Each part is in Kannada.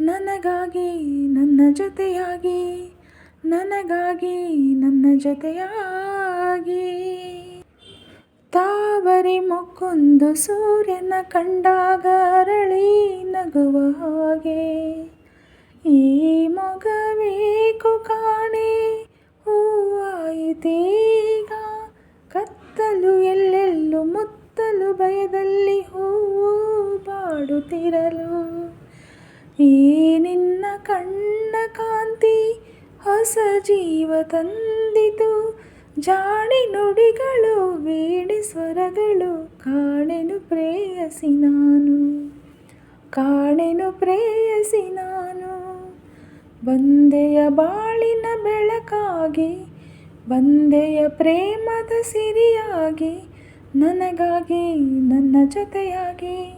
ನನಗಾಗಿ ನನ್ನ ಜೊತೆಯಾಗಿ, ನನಗಾಗಿ ನನ್ನ ಜೊತೆಯಾಗಿ. ತಾವರಿ ಮೊಕ್ಕೊಂದು ಸೂರ್ಯನ ಕಂಡಾಗ ಅರಳಿ ನಗುವ ಹಾಗೆ, ಈ ಮೊಗಬೇಕು ಕಾಣೆ ಹೂವಾಯಿತೀಗ ಕತ್ತಲು ಎಲ್ಲೆಲ್ಲೂ ಮುತ್ತಲು ಭಯದಲ್ಲಿ ಹೂವು ಬಾಡುತ್ತಿರಲು ಈ ನಿನ್ನ ಕಣ್ಣ ಕಾಂತಿ ಹೊಸ ಜೀವ ತಂದಿತು. ಜಾಣಿ ನುಡಿಗಳು, ಬೇಡಿ ಸ್ವರಗಳು ಕಾಣೆನು ಪ್ರೇಯಸಿ ನಾನು. ಕಾಣೆನು ಪ್ರೇಯಸಿ ನಾನು. ಬಂದೆಯ ಬಾಳಿನ ಬೆಳಕಾಗಿ, ಬಂದೆಯ ಪ್ರೇಮದ ಸಿರಿಯಾಗಿ, ನನಗಾಗಿ, ನನ್ನ ಜೊತೆಯಾಗಿ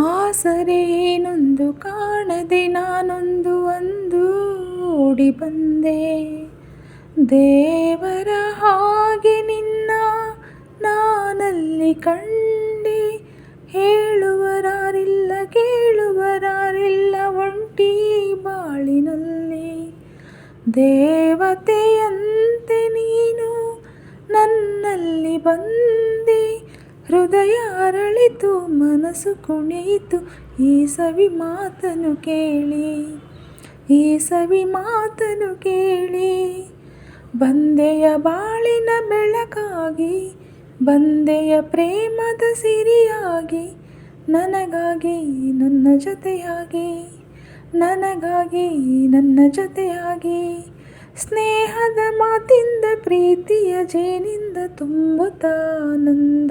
ಆಸರೆ ಏನೊಂದು ಕಾಣದೆ ನಾನೊಂದು ಒಂದು ಓಡಿ ಬಂದೆ. ದೇವರ ಹಾಗೆ ನಿನ್ನ ನಾನಲ್ಲಿ ಕಂಡೆ. ಹೇಳುವರಾರಿಲ್ಲ, ಕೇಳುವರಾರಿಲ್ಲ, ಒಂಟಿ ಬಾಳಿನಲ್ಲಿ. ದೇವತೆಯಂತೆ ನೀನು ನನ್ನಲ್ಲಿ ಬಂದೆ. ಹೃದಯ ಅರಳಿತು, ಮನಸ್ಸು ಕುಣಿಯಿತು ಈ ಸವಿ ಮಾತನು ಕೇಳಿ. ಈ ಸವಿ ಮಾತನು ಕೇಳಿ, ಬಂದೆಯ ಬಾಳಿನ ಬೆಳಕಾಗಿ, ಬಂದೆಯ ಪ್ರೇಮದ ಸಿರಿಯಾಗಿ, ನನಗಾಗಿ ನನ್ನ ಜೊತೆಯಾಗಿ, ನನಗಾಗಿ ನನ್ನ ಜೊತೆಯಾಗಿ. ಸ್ನೇಹದ ಮಾತಿಂದ, ಪ್ರೀತಿಯ ಜೇನಿಂದ ತುಂಬುತ್ತಾನಂದ